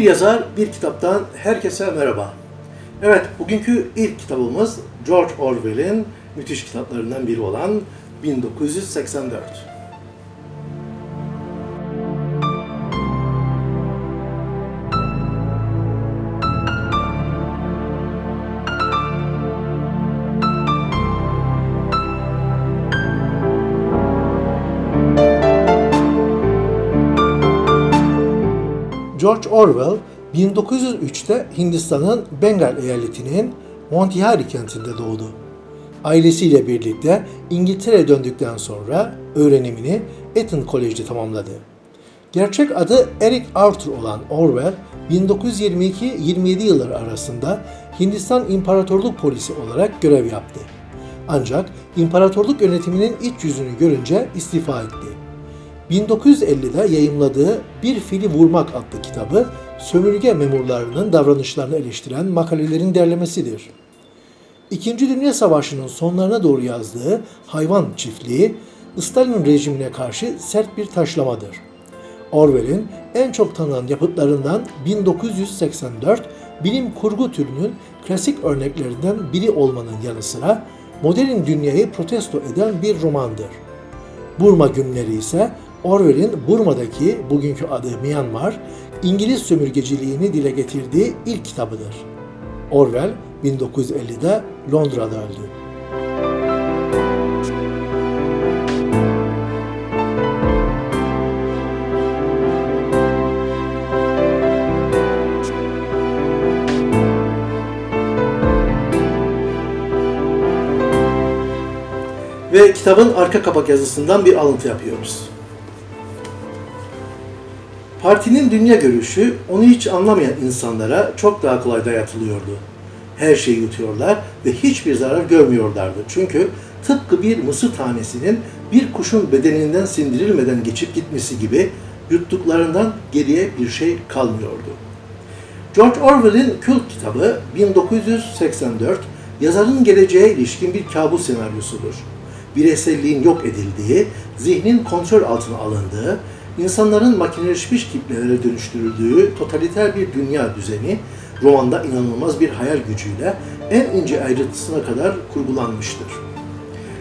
yazar, bir kitaptan herkese merhaba. Evet, bugünkü ilk kitabımız George Orwell'in müthiş kitaplarından biri olan 1984. George Orwell 1903'te Hindistan'ın Bengal eyaletinin Montihari kentinde doğdu. Ailesiyle birlikte İngiltere'ye döndükten sonra öğrenimini Eton College'de tamamladı. Gerçek adı Eric Arthur olan Orwell, 1922-27 yılları arasında Hindistan İmparatorluk Polisi olarak görev yaptı. Ancak imparatorluk yönetiminin iç yüzünü görünce istifa etti. 1950'de yayımladığı Bir Fili Vurmak adlı kitabı, sömürge memurlarının davranışlarını eleştiren makalelerin derlemesidir. İkinci Dünya Savaşı'nın sonlarına doğru yazdığı Hayvan Çiftliği, Stalin rejimine karşı sert bir taşlamadır. Orwell'in en çok tanınan yapıtlarından 1984, bilim kurgu türünün klasik örneklerinden biri olmanın yanı sıra modern dünyayı protesto eden bir romandır. Burma Günleri ise Orwell'in Burma'daki bugünkü adı Myanmar, İngiliz sömürgeciliğini dile getirdiği ilk kitabıdır. Orwell 1950'de Londra'da öldü. Ve kitabın arka kapak yazısından bir alıntı yapıyoruz. Partinin dünya görüşü onu hiç anlamayan insanlara çok daha kolay dayatılıyordu. Her şeyi yutuyorlar ve hiçbir zarar görmüyorlardı. Çünkü tıpkı bir mısır tanesinin bir kuşun bedeninden sindirilmeden geçip gitmesi gibi yuttuklarından geriye bir şey kalmıyordu. George Orwell'in kült kitabı 1984, yazarın geleceğe ilişkin bir kabus senaryosudur. Bireyselliğin yok edildiği, zihnin kontrol altına alındığı, insanların makineleşmiş kitlelere dönüştürüldüğü totaliter bir dünya düzeni romanda inanılmaz bir hayal gücüyle en ince ayrıntısına kadar kurgulanmıştır.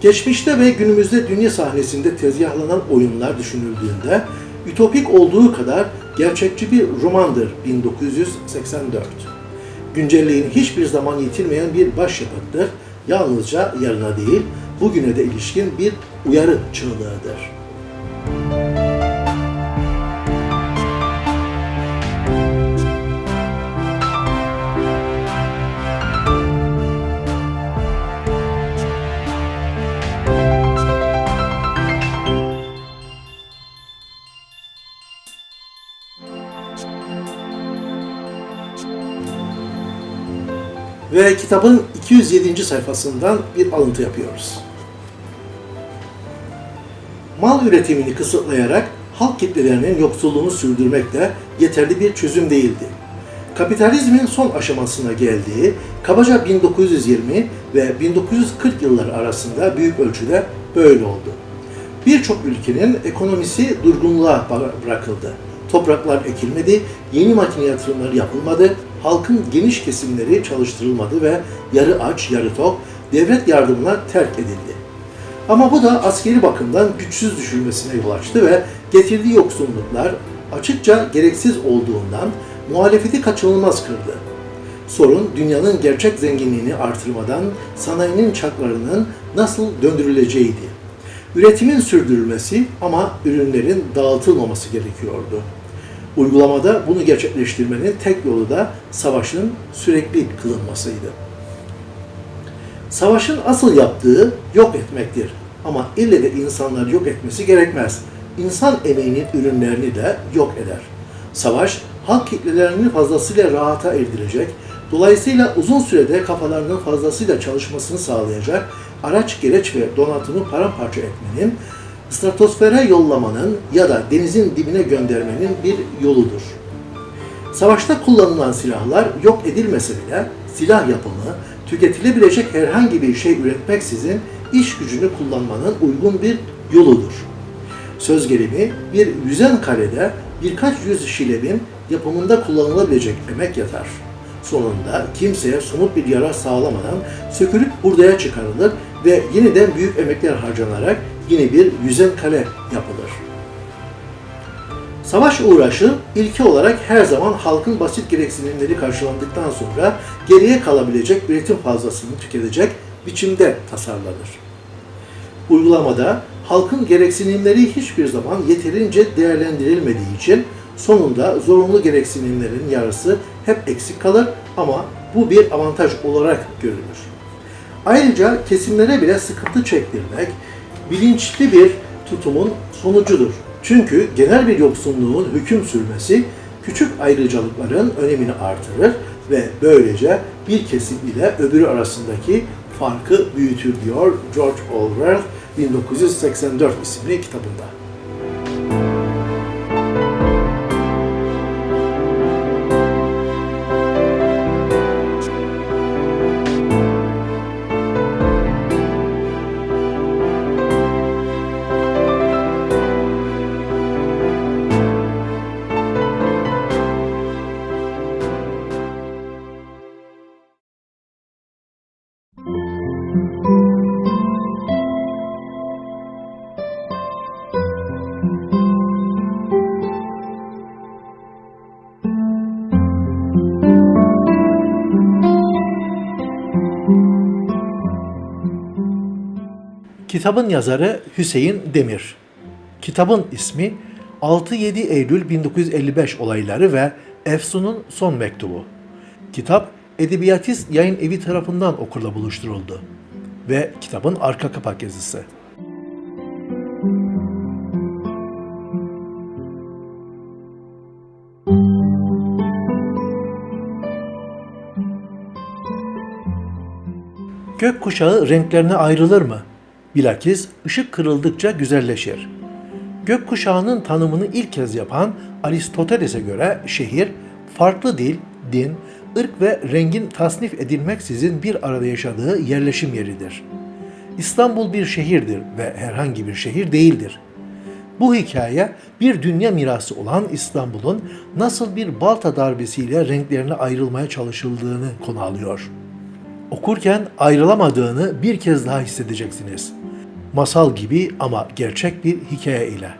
Geçmişte ve günümüzde dünya sahnesinde tezgahlanan oyunlar düşünüldüğünde ütopik olduğu kadar gerçekçi bir romandır 1984. Güncelliğini hiçbir zaman yitirmeyen bir başyapıttır. Yalnızca yarına değil, bugüne de ilişkin bir uyarı çığlığıdır. Ve kitabın 207. sayfasından bir alıntı yapıyoruz. Mal üretimini kısıtlayarak halk kitlelerinin yoksulluğunu sürdürmek de yeterli bir çözüm değildi. Kapitalizmin son aşamasına geldiği kabaca 1920 ve 1940 yılları arasında büyük ölçüde böyle oldu. Birçok ülkenin ekonomisi durgunluğa bırakıldı. Topraklar ekilmedi, yeni makine yatırımları yapılmadı, halkın geniş kesimleri çalıştırılmadı ve yarı aç, yarı tok devlet yardımına terk edildi. Ama bu da askeri bakımdan güçsüz düşülmesine yol açtı ve getirdiği yoksulluklar açıkça gereksiz olduğundan muhalefeti kaçınılmaz kırdı. Sorun dünyanın gerçek zenginliğini artırmadan sanayinin çaklarının nasıl döndürüleceğiydi. Üretimin sürdürülmesi ama ürünlerin dağıtılmaması gerekiyordu. Uygulamada bunu gerçekleştirmenin tek yolu da savaşın sürekli kılınmasıydı. Savaşın asıl yaptığı yok etmektir. Ama ille de insanları yok etmesi gerekmez. İnsan emeğinin ürünlerini de yok eder. Savaş, halk kitlelerini fazlasıyla rahata erdirecek, dolayısıyla uzun sürede kafalarının fazlasıyla çalışmasını sağlayacak, araç, gereç ve donatımı paramparça etmenin, stratosfere yollamanın ya da denizin dibine göndermenin bir yoludur. Savaşta kullanılan silahlar yok edilmese bile silah yapımı, tüketilebilecek herhangi bir şey üretmeksizin iş gücünü kullanmanın uygun bir yoludur. Söz gelimi bir yüzen kalede birkaç yüz şilebin yapımında kullanılabilecek emek yatar. Sonunda kimseye somut bir yarar sağlamadan sökülüp hurdaya çıkarılır ve yeniden büyük emekler harcanarak yine bir yüzen kale yapılır. Savaş uğraşı ilki olarak her zaman halkın basit gereksinimleri karşılandıktan sonra geriye kalabilecek üretim fazlasını tüketecek biçimde tasarlanır. Uygulamada halkın gereksinimleri hiçbir zaman yeterince değerlendirilmediği için sonunda zorunlu gereksinimlerin yarısı hep eksik kalır ama bu bir avantaj olarak görülür. Ayrıca kesimlere bile sıkıntı çektirmek bilinçli bir tutumun sonucudur. Çünkü genel bir yoksunluğun hüküm sürmesi küçük ayrıcalıkların önemini artırır ve böylece bir kesim ile öbürü arasındaki farkı büyütür diyor George Orwell 1984 isimli kitabında. Kitabın yazarı Hüseyin Demir. Kitabın ismi 6-7 Eylül 1955 olayları ve Efsun'un son mektubu. Kitap Edebiyatist Yayın Evi tarafından okurla buluşturuldu ve kitabın arka kapak yazısı. Gök kuşağı renklerine ayrılır mı? Bilakis ışık kırıldıkça güzelleşir. Gök kuşağının tanımını ilk kez yapan Aristoteles'e göre şehir, farklı dil, din, ırk ve rengin tasnif edilmeksizin bir arada yaşadığı yerleşim yeridir. İstanbul bir şehirdir ve herhangi bir şehir değildir. Bu hikaye bir dünya mirası olan İstanbul'un nasıl bir balta darbesiyle renklerine ayrılmaya çalışıldığını konu alıyor. Okurken ayrılamadığını bir kez daha hissedeceksiniz. Masal gibi ama gerçek bir hikaye ile.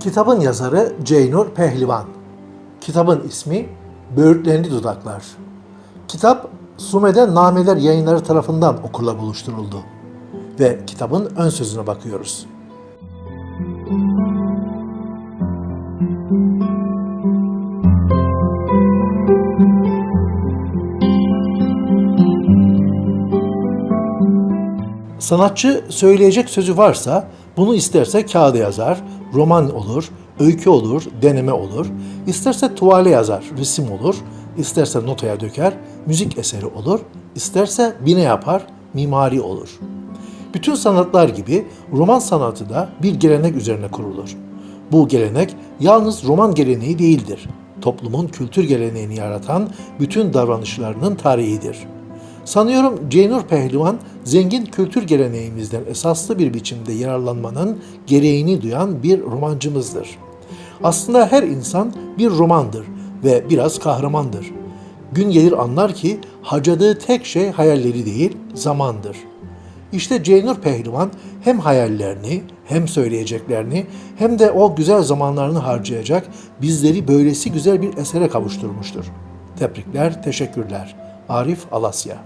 Kitabın yazarı Ceynur Pehlivan. Kitabın ismi Böğürtlenli Dudaklar. Kitap Sume'de Nameler Yayınları tarafından okurla buluşturuldu. Ve kitabın ön sözüne bakıyoruz. Sanatçı söyleyecek sözü varsa bunu isterse kağıda yazar, roman olur, öykü olur, deneme olur, isterse tuvale yazar, resim olur, isterse notaya döker, müzik eseri olur, isterse bine yapar, mimari olur. Bütün sanatlar gibi roman sanatı da bir gelenek üzerine kurulur. Bu gelenek yalnız roman geleneği değildir. Toplumun kültür geleneğini yaratan bütün davranışlarının tarihidir. Sanıyorum Ceynur Pehlivan zengin kültür geleneğimizden esaslı bir biçimde yararlanmanın gereğini duyan bir romancımızdır. Aslında her insan bir romandır ve biraz kahramandır. Gün gelir anlar ki harcadığı tek şey hayalleri değil, zamandır. İşte Ceynur Pehlivan hem hayallerini, hem söyleyeceklerini, hem de o güzel zamanlarını harcayacak bizleri böylesi güzel bir esere kavuşturmuştur. Tebrikler, teşekkürler. Arif Alasya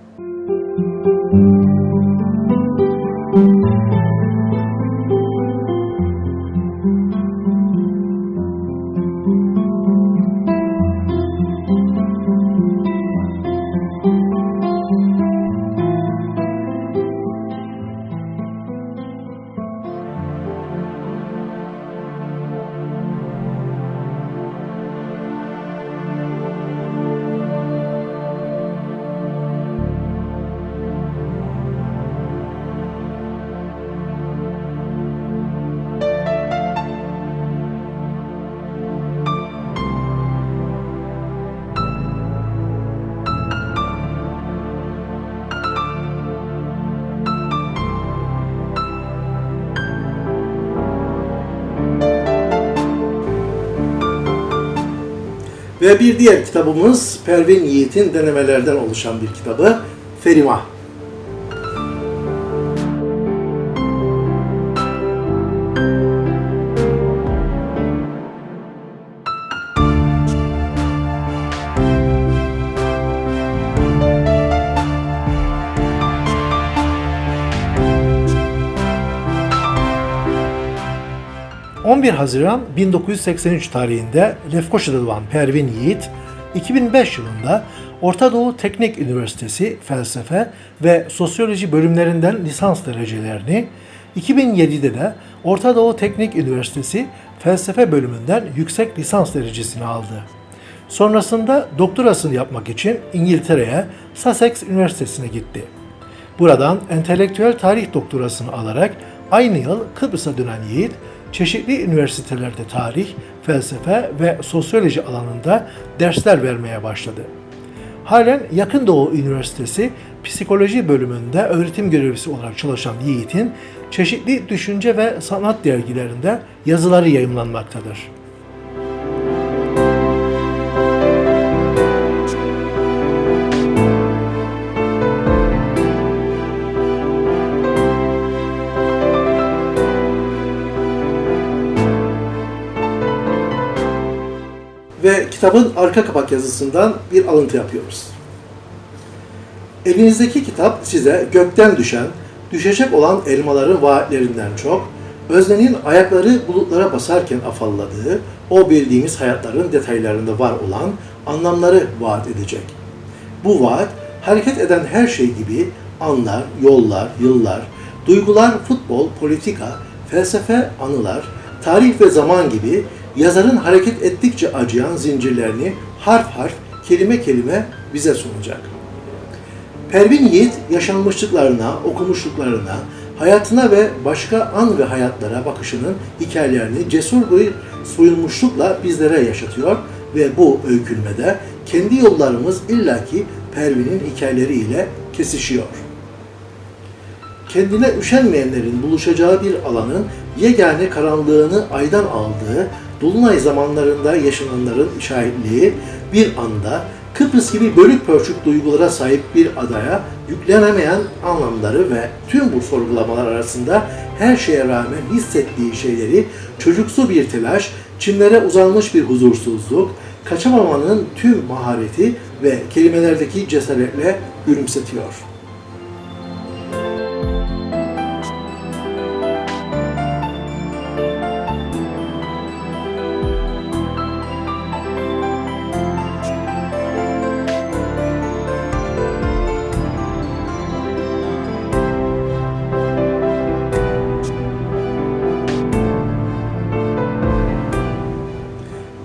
Ve bir diğer kitabımız Pervin Yiğit'in denemelerden oluşan bir kitabı Ferima. ...11 Haziran 1983 tarihinde Lefkoşa'da doğan Pervin Yiğit, 2005 yılında Orta Doğu Teknik Üniversitesi Felsefe ve Sosyoloji bölümlerinden lisans derecelerini, 2007'de de Orta Doğu Teknik Üniversitesi Felsefe bölümünden yüksek lisans derecesini aldı. Sonrasında doktorasını yapmak için İngiltere'ye Sussex Üniversitesi'ne gitti. Buradan entelektüel tarih doktorasını alarak aynı yıl Kıbrıs'a dönen Yiğit, çeşitli üniversitelerde tarih, felsefe ve sosyoloji alanında dersler vermeye başladı. Halen Yakın Doğu Üniversitesi Psikoloji bölümünde öğretim görevlisi olarak çalışan Yiğit'in çeşitli düşünce ve sanat dergilerinde yazıları yayımlanmaktadır. Ve kitabın arka kapak yazısından bir alıntı yapıyoruz. Elinizdeki kitap size gökten düşen, düşecek olan elmaların vaatlerinden çok, öznenin ayakları bulutlara basarken afalladığı, o bildiğimiz hayatların detaylarında var olan anlamları vaat edecek. Bu vaat, hareket eden her şey gibi anlar, yollar, yıllar, duygular, futbol, politika, felsefe, anılar, tarih ve zaman gibi yazarın hareket ettikçe acıyan zincirlerini harf harf, kelime kelime bize sunacak. Pervin Yiğit yaşanmışlıklarına, okumuşluklarına, hayatına ve başka an ve hayatlara bakışının hikayelerini cesur bir soyunmuşlukla bizlere yaşatıyor ve bu öykülmede kendi yollarımız illaki Pervin'in hikayeleriyle kesişiyor. Kendine üşenmeyenlerin buluşacağı bir alanın yegane karanlığını aydan aldığı, Dolunay zamanlarında yaşananların şahitliği bir anda Kıbrıs gibi bölük pörçük duygulara sahip bir adaya yüklenemeyen anlamları ve tüm bu sorgulamalar arasında her şeye rağmen hissettiği şeyleri çocuksu bir telaş, çimlere uzanmış bir huzursuzluk, kaçamamanın tüm mahareti ve kelimelerdeki cesaretle gülümsetiyor.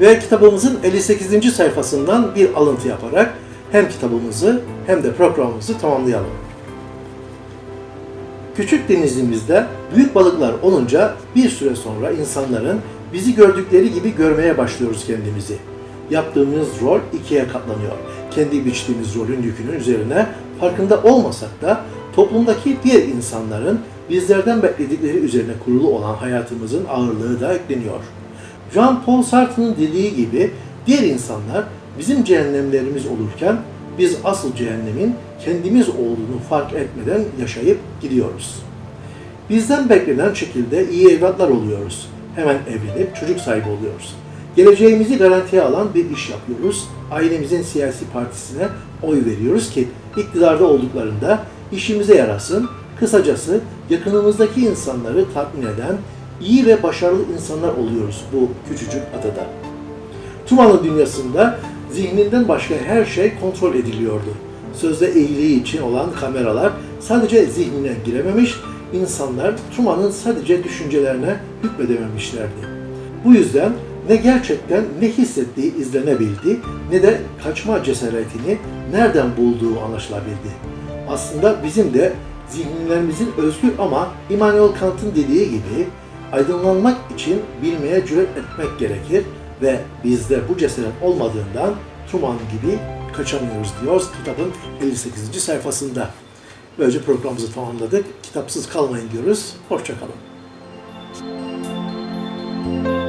Ve kitabımızın 58. sayfasından bir alıntı yaparak hem kitabımızı hem de programımızı tamamlayalım. Küçük denizimizde büyük balıklar olunca bir süre sonra insanların bizi gördükleri gibi görmeye başlıyoruz kendimizi. Yaptığımız rol ikiye katlanıyor. Kendi biçtiğimiz rolün yükünün üzerine farkında olmasak da toplumdaki diğer insanların bizlerden bekledikleri üzerine kurulu olan hayatımızın ağırlığı da ekleniyor. Jean-Paul Sartre'ın dediği gibi diğer insanlar bizim cehennemlerimiz olurken biz asıl cehennemin kendimiz olduğunu fark etmeden yaşayıp gidiyoruz. Bizden beklenen şekilde iyi evlatlar oluyoruz. Hemen evlenip çocuk sahibi oluyoruz. Geleceğimizi garantiye alan bir iş yapıyoruz. Ailemizin siyasi partisine oy veriyoruz ki iktidarda olduklarında işimize yarasın. Kısacası yakınımızdaki insanları tatmin eden, iyi ve başarılı insanlar oluyoruz bu küçücük adada. Tumanlı dünyasında zihninden başka her şey kontrol ediliyordu. Sözde iyiliği için olan kameralar sadece zihnine girememiş, insanlar Truman'ın sadece düşüncelerine hükmedememişlerdi. Bu yüzden ne gerçekten ne hissettiği izlenebildi ne de kaçma cesaretini nereden bulduğu anlaşılabildi. Aslında bizim de zihinlerimizin özgür ama Immanuel Kant'ın dediği gibi aydınlanmak için bilmeye cüret etmek gerekir ve bizde bu cesaret olmadığından Truman gibi kaçamıyoruz diyoruz kitabın 58. sayfasında. Böylece programımızı tamamladık. Kitapsız kalmayın diyoruz. Hoşçakalın. thank you